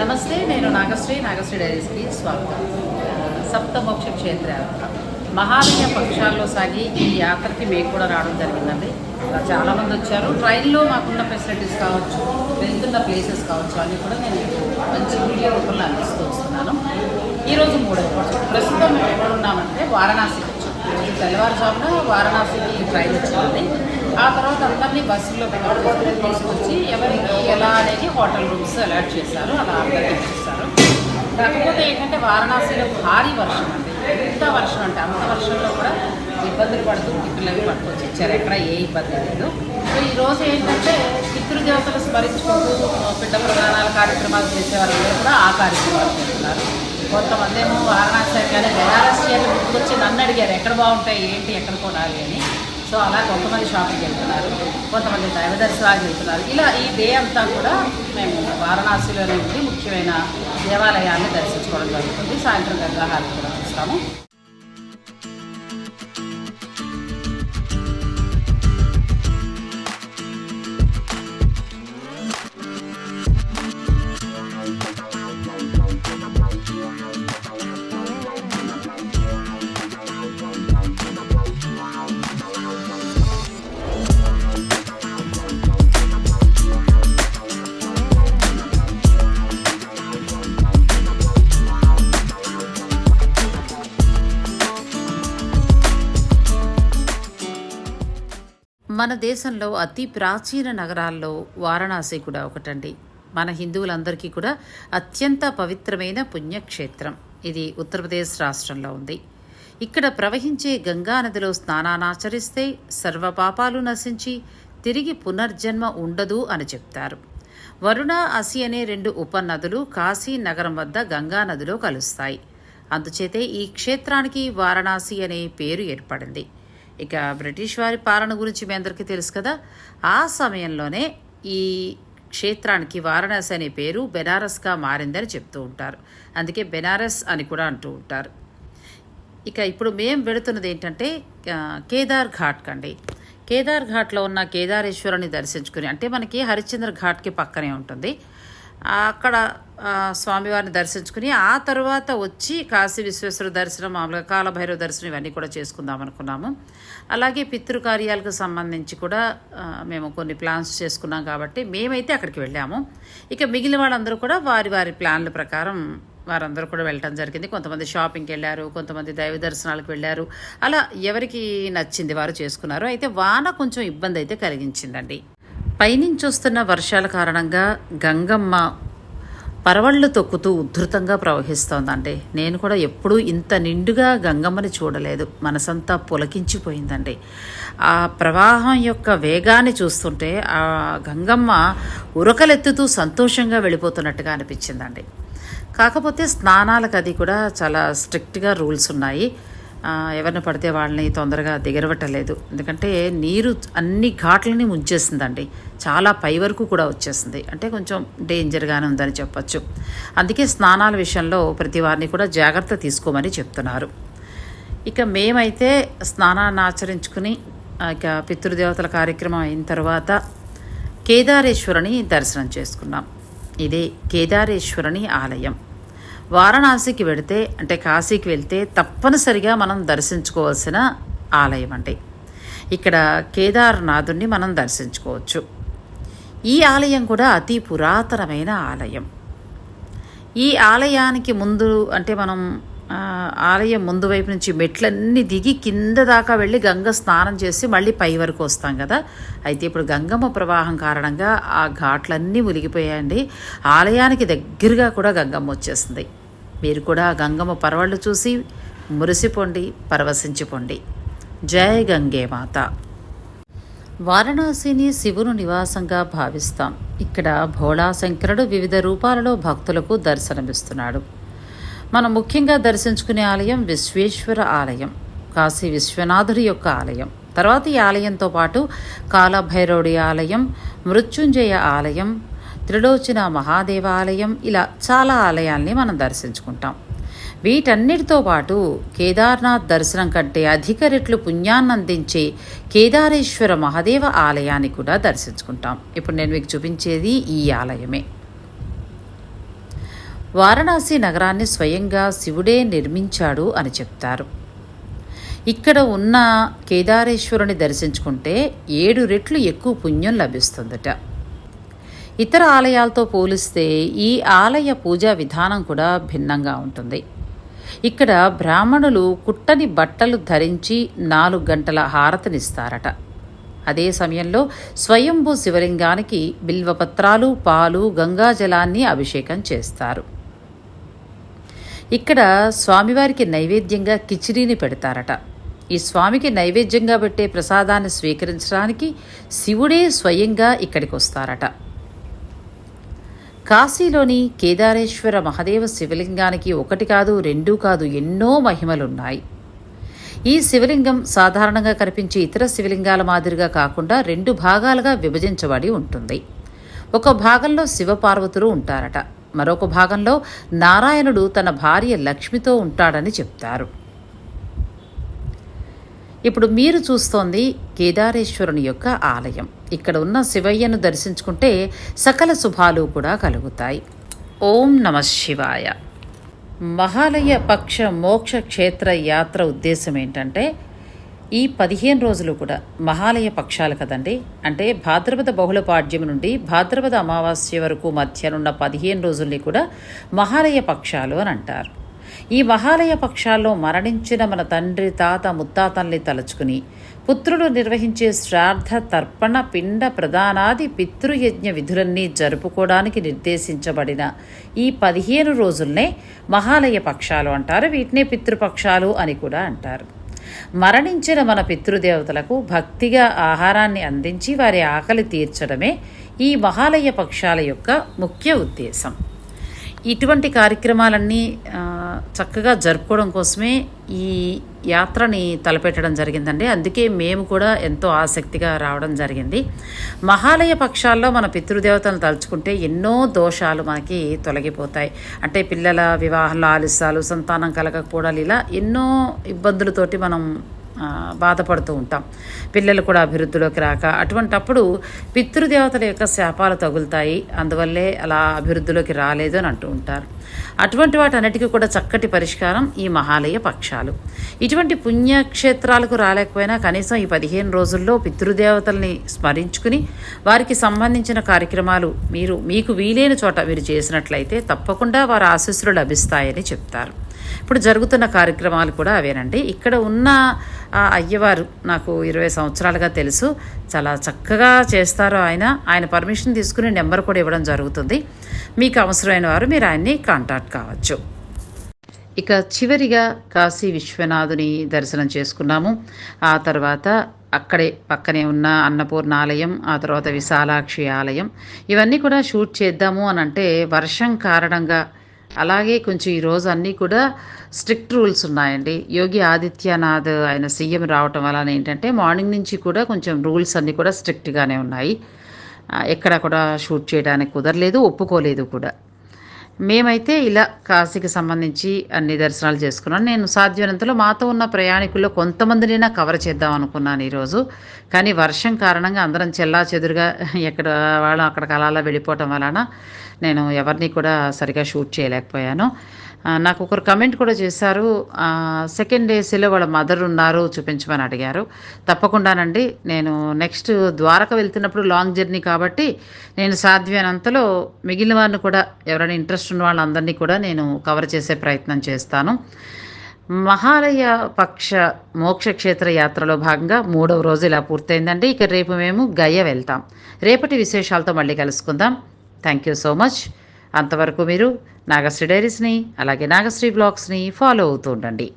నమస్తే నేను నాగశ్రీ నాగశ్రీ డైరీస్కి స్వాగతం. సప్తమోక్ష క్షేత్ర యాత్ర మహాలయ పక్షాల్లో సాగి ఈ యాత్రకి మేము కూడా రావడం జరిగిందండి. ఇలా చాలామంది వచ్చారు. ట్రైన్లో మాకున్న ఫెసిలిటీస్ కావచ్చు వెళ్తున్న ప్లేసెస్ కావచ్చు అన్నీ కూడా నేను మంచి వీడియో రూపంలో అందిస్తూ వస్తున్నాను. ఈరోజు మూడో ప్రస్తుతం మేము ఎక్కడ ఉన్నామంటే వారణాసికి తెల్లవారుజామున వారణాసికి ట్రైన్ వచ్చింది. ఆ తర్వాత అందరినీ బస్సులో తీసుకొచ్చి ఎవరికి ఎలా అనేది హోటల్ రూమ్స్ అలాట్ చేశారు. అలా అందరికీ చేస్తారు కాకపోతే ఏంటంటే వారణాసిలో భారీ వర్షం అండి. ఎంత వర్షం అంటే అంత వర్షంలో కూడా ఇబ్బందులు పడుతూ టిఫిన్లు అవి పట్టుకొచ్చి ఇచ్చారు ఎక్కడ ఏ ఇబ్బంది లేదు. సో ఈరోజు ఏంటంటే పితృదేవతలు స్మరించుకుంటూ పిట్ట ప్రధానాల కార్యక్రమాలు చేసే కూడా ఆ కార్యక్రమాలు చేస్తున్నారు. కొంతమంది ఏమో వారణాసి కానీ బెనారస్ చీరలు గుర్తుకొచ్చి నన్ను అడిగారు ఎక్కడ బాగుంటాయి ఏంటి ఎక్కడ కొనాలి అని. సో అలా కొంతమంది షాపింగ్ వెళ్తున్నారు కొంతమంది దైవదర్శనాలు వెళ్తున్నారు. ఇలా ఈ డే అంతా కూడా మేము వారణాసిలోనే ఉండి ముఖ్యమైన దేవాలయాన్ని దర్శించుకోవడం జరుగుతుంది. సాయంత్రం గంగాహారం కూడా చూస్తాము. మన దేశంలో అతి ప్రాచీన నగరాల్లో వారణాసి కూడా ఒకటండి. మన హిందువులందరికీ కూడా అత్యంత పవిత్రమైన పుణ్యక్షేత్రం. ఇది ఉత్తరప్రదేశ్ రాష్ట్రంలో ఉంది. ఇక్కడ ప్రవహించే గంగా నదిలో స్నానానాచరిస్తే సర్వపాపాలు నశించి తిరిగి పునర్జన్మ ఉండదు అని చెప్తారు. వరుణ అసి అనే రెండు ఉపనదులు కాశీ నగరం వద్ద గంగా నదిలో కలుస్తాయి. అందుచేతే ఈ క్షేత్రానికి వారణాసి అనే పేరు ఏర్పడింది. ఇక బ్రిటిష్ వారి పాలన గురించి మీ అందరికీ తెలుసు కదా. ఆ సమయంలోనే ఈ క్షేత్రానికి వారణాసి అనే పేరు బెనారస్గా మారిందని చెప్తూ ఉంటారు. అందుకే బెనారస్ అని కూడా అంటూ ఉంటారు. ఇక ఇప్పుడు మేము వెళుతున్నది ఏంటంటే కేదార్ ఘాట్ కండి. కేదార్ ఘాట్లో ఉన్న కేదారేశ్వరుని దర్శించుకుని అంటే మనకి హరిశ్చంద్ర ఘాట్కి పక్కనే ఉంటుంది. అక్కడ స్వామివారిని దర్శించుకుని ఆ తర్వాత వచ్చి కాశీ విశ్వేశ్వర దర్శనం మామూలుగా కాలభైరవ దర్శనం ఇవన్నీ కూడా చేసుకుందాం అనుకున్నాము. అలాగే పితృకార్యాలకు సంబంధించి కూడా మేము కొన్ని ప్లాన్స్ చేసుకున్నాం కాబట్టి మేమైతే అక్కడికి వెళ్ళాము. ఇక మిగిలిన వాళ్ళందరూ కూడా వారి వారి ప్లాన్ల ప్రకారం వారందరూ కూడా వెళ్ళటం జరిగింది. కొంతమంది షాపింగ్కి వెళ్ళారు కొంతమంది దైవ దర్శనాలకు వెళ్ళారు. అలా ఎవరికి నచ్చింది వారు చేసుకున్నారు. అయితే వాన కొంచెం ఇబ్బంది అయితే కలిగించిందండి. పైనుంచి వస్తున్న వర్షాల కారణంగా గంగమ్మ పరవళ్ళు తొక్కుతూ ఉద్ధృతంగా ప్రవహిస్తోందండి. నేను కూడా ఎప్పుడూ ఇంత నిండుగా గంగమ్మని చూడలేదు. మనసంతా పులకించిపోయిందండి. ఆ ప్రవాహం యొక్క వేగాన్ని చూస్తుంటే ఆ గంగమ్మ ఉరకలెత్తుతూ సంతోషంగా వెళ్ళిపోతున్నట్టుగా అనిపించిందండి. కాకపోతే స్నానాలకు అది కూడా చాలా స్ట్రిక్ట్గా రూల్స్ ఉన్నాయి. ఎవరిని పడితే వాళ్ళని తొందరగా దిగరవట్టలేదు. ఎందుకంటే నీరు అన్ని ఘాట్లని ముంచేసిందండి. చాలా పై వరకు కూడా వచ్చేసింది. అంటే కొంచెం డేంజర్గానే ఉందని చెప్పచ్చు. అందుకే స్నానాల విషయంలో ప్రతి వారిని కూడా జాగ్రత్త తీసుకోమని చెప్తున్నారు. ఇక మేమైతే స్నానాన్ని ఆచరించుకుని ఇక పితృదేవతల కార్యక్రమం అయిన తర్వాత కేదారేశ్వరుని దర్శనం చేసుకున్నాం. ఇదే కేదారేశ్వరుని ఆలయం. వారణాసికి వెడితే అంటే కాశీకి వెళ్తే తప్పనిసరిగా మనం దర్శించుకోవాల్సిన ఆలయం అండి. ఇక్కడ కేదార్నాథుణ్ణి మనం దర్శించుకోవచ్చు. ఈ ఆలయం కూడా అతి పురాతనమైన ఆలయం. ఈ ఆలయానికి ముందు అంటే మనం ఆలయం ముందు వైపు నుంచి మెట్లన్నీ దిగి కింద దాకా వెళ్ళి గంగ స్నానం చేసి మళ్ళీ పై వరకు వస్తాం కదా. అయితే ఇప్పుడు గంగమ్మ ప్రవాహం కారణంగా ఆ ఘాట్లన్నీ మునిగిపోయాయండి. ఆలయానికి దగ్గరగా కూడా గంగమ్మ వచ్చేసింది. మీరు కూడా గంగమ్మ పర్వళ్ళు చూసి మురిసిపోండి పరవశించిపోండి. జయ గంగే మాత. వారణాసిని శివుని నివాసంగా భావిస్తాం. ఇక్కడ భోళాశంకరుడు వివిధ రూపాలలో భక్తులకు దర్శనమిస్తున్నాడు. మనం ముఖ్యంగా దర్శించుకునే ఆలయం విశ్వేశ్వర ఆలయం కాశీ విశ్వనాథుడి యొక్క ఆలయం. తర్వాత ఈ ఆలయంతో పాటు కాలభైరవుడి ఆలయం మృత్యుంజయ ఆలయం త్రిలోచన మహాదేవాలయం ఇలా చాలా ఆలయాల్ని మనం దర్శించుకుంటాం. వీటన్నిటితో పాటు కేదార్నాథ్ దర్శనం కంటే అధిక రెట్లు పుణ్యాన్ని అందించే కేదారేశ్వర మహాదేవ ఆలయాన్ని కూడా దర్శించుకుంటాం. ఇప్పుడు నేను మీకు చూపించేది ఈ ఆలయమే. వారణాసి నగరాన్ని స్వయంగా శివుడే నిర్మించాడు అని చెప్తారు. ఇక్కడ ఉన్న కేదారేశ్వరుని దర్శించుకుంటే ఏడు రెట్లు ఎక్కువ పుణ్యం లభిస్తుందట. ఇతర ఆలయాలతో పోలిస్తే ఈ ఆలయ పూజా విధానం కూడా భిన్నంగా ఉంటుంది. ఇక్కడ బ్రాహ్మణులు కుట్టని బట్టలు ధరించి నాలుగు గంటల హారతినిస్తారట. అదే సమయంలో స్వయంభూ శివలింగానికి బిల్వపత్రాలు పాలు గంగాజలాన్ని అభిషేకం చేస్తారు. ఇక్కడ స్వామివారికి నైవేద్యంగా కిచిడీని పెడతారట. ఈ స్వామికి నైవేద్యంగా పెట్టే ప్రసాదాన్ని స్వీకరించడానికి శివుడే స్వయంగా ఇక్కడికి వస్తారట కాశీలోని కేదారేశ్వర మహదేవ శివలింగానికి ఒకటి కాదు రెండు కాదు ఎన్నో మహిమలున్నాయి. ఈ శివలింగం సాధారణంగా కనిపించే ఇతర శివలింగాల మాదిరిగా కాకుండా రెండు భాగాలుగా విభజించబడి ఉంటుంది. ఒక భాగంలో శివపార్వతులు ఉంటారట. మరొక భాగంలో నారాయణుడు తన భార్య లక్ష్మితో ఉంటాడని చెప్తారు. ఇప్పుడు మీరు చూస్తోంది కేదారేశ్వరుని యొక్క ఆలయం. ఇక్కడ ఉన్న శివయ్యను దర్శించుకుంటే సకల శుభాలు కూడా కలుగుతాయి. ఓం నమ శివాయ. మహాలయ పక్ష మోక్ష క్షేత్ర యాత్ర ఉద్దేశం ఏంటంటే ఈ పదిహేను రోజులు కూడా మహాలయ పక్షాలు కదండి. అంటే భాద్రపద బహుళ పాడ్యం నుండి భాద్రపద అమావాస్య వరకు మధ్యనున్న పదిహేను రోజుల్ని కూడా మహాలయ పక్షాలు అని అంటారు. ఈ మహాలయ పక్షాల్లో మరణించిన మన తండ్రి తాత ముత్తాతల్ని తలుచుకుని పుత్రుడు నిర్వహించే శ్రాద్ధ తర్పణ పిండ ప్రధానాది పితృయజ్ఞ విధులన్నీ జరుపుకోవడానికి నిర్దేశించబడిన ఈ పదిహేను రోజుల్నే మహాలయ పక్షాలు అంటారు. వీటినే పితృపక్షాలు అని కూడా అంటారు. మరణించిన మన పితృదేవతలకు భక్తిగా ఆహారాన్ని అందించి వారి ఆకలి తీర్చడమే ఈ మహాలయ పక్షాల యొక్క ముఖ్య ఉద్దేశం. ఇటువంటి కార్యక్రమాలన్నీ చక్కగా జరుపుకోవడం కోసమే ఈ యాత్రని తలపెట్టడం జరిగిందండి. అందుకే మేము కూడా ఎంతో ఆసక్తిగా రావడం జరిగింది. మహాలయ పక్షాల్లో మన పితృదేవతలను తలుచుకుంటే ఎన్నో దోషాలు మనకి తొలగిపోతాయి. అంటే పిల్లల వివాహంలో ఆలస్యాలు సంతానం కలగకపోవడాలు ఇలా ఎన్నో ఇబ్బందులతోటి మనం బాధపడుతూ ఉంటాం. పిల్లలు కూడా అభివృద్ధిలోకి రాక అటువంటప్పుడు పితృదేవతల యొక్క శాపాలు తగులుతాయి. అందువల్లే అలా అభివృద్ధిలోకి రాలేదు అని అంటూ ఉంటారు. అటువంటి వాటన్నిటికీ కూడా చక్కటి పరిష్కారం ఈ మహాలయ పక్షాలు. ఇటువంటి పుణ్యక్షేత్రాలకు రాలేకపోయినా కనీసం ఈ పదిహేను రోజుల్లో పితృదేవతల్ని స్మరించుకుని వారికి సంబంధించిన కార్యక్రమాలు మీరు మీకు వీలైన చోట మీరు చేసినట్లయితే తప్పకుండా వారి ఆశీస్సులు లభిస్తాయని చెప్తారు. ఇప్పుడు జరుగుతున్న కార్యక్రమాలు కూడా అవేనండి. ఇక్కడ ఉన్న ఆ అయ్యవారు నాకు ఇరవై సంవత్సరాలుగా తెలుసు. చాలా చక్కగా చేస్తారు ఆయన. ఆయన పర్మిషన్ తీసుకుని నెంబర్ కూడా ఇవ్వడం జరుగుతుంది. మీకు అవసరమైన వారు మీరు ఆయన్ని కాంటాక్ట్ కావచ్చు. ఇక చివరిగా కాశీ విశ్వనాథుని దర్శనం చేసుకున్నాము. ఆ తర్వాత అక్కడే పక్కనే ఉన్న అన్నపూర్ణ ఆలయం ఆ తర్వాత విశాలాక్షి ఆలయం. ఇవన్నీ కూడా షూట్ చేద్దాము అని అంటే వర్షం కారణంగా అలాగే కొంచెం ఈరోజు అన్నీ కూడా స్ట్రిక్ట్ రూల్స్ ఉన్నాయండి. యోగి ఆదిత్యనాథ్ ఆయన సీఎం రావటం వలన ఏంటంటే మార్నింగ్ నుంచి కూడా కొంచెం రూల్స్ అన్నీ కూడా స్ట్రిక్ట్గానే ఉన్నాయి. ఎక్కడ కూడా షూట్ చేయడానికి కుదరలేదు ఒప్పుకోలేదు కూడా. మేమైతే ఇలా కాశీకి సంబంధించి అన్ని దర్శనాలు చేసుకున్నాను నేను సాధ్యమైనంతలో మాతో ఉన్న ప్రయాణికుల్లో కొంతమందినైనా కవర్ చేద్దాం అనుకున్నాను ఈరోజు కానీ వర్షం కారణంగా అందరం చెల్లా చెదురుగా ఎక్కడ వాళ్ళం అక్కడికి అలా వెళ్ళిపోవటం వలన నేను ఎవరిని కూడా సరిగా షూట్ చేయలేకపోయాను. నాకు ఒకరు కమెంట్ కూడా చేశారు సెకండ్ డేస్లో వాళ్ళ మదర్ ఉన్నారు చూపించమని అడిగారు. తప్పకుండానండి నేను నెక్స్ట్ ద్వారక వెళ్తున్నప్పుడు లాంగ్ జర్నీ కాబట్టి నేను సాధ్యమైనంతలో మిగిలిన వారిని కూడా ఎవరైనా ఇంట్రెస్ట్ ఉన్న వాళ్ళందరినీ కూడా నేను కవర్ చేసే ప్రయత్నం చేస్తాను. మహాలయ పక్ష మోక్షక్షేత్ర యాత్రలో భాగంగా మూడవ రోజు ఇలా పూర్తయిందండి. ఇక రేపు మేము గయ వెళ్తాం. రేపటి విశేషాలతో మళ్ళీ కలుసుకుందాం. థ్యాంక్ యూ సో మచ్ అంతవరకు మీరు నాగశ్రీ డైరీస్ని అలాగే నాగశ్రీ బ్లాగ్స్ని ఫాలో అవుతూ ఉండండి.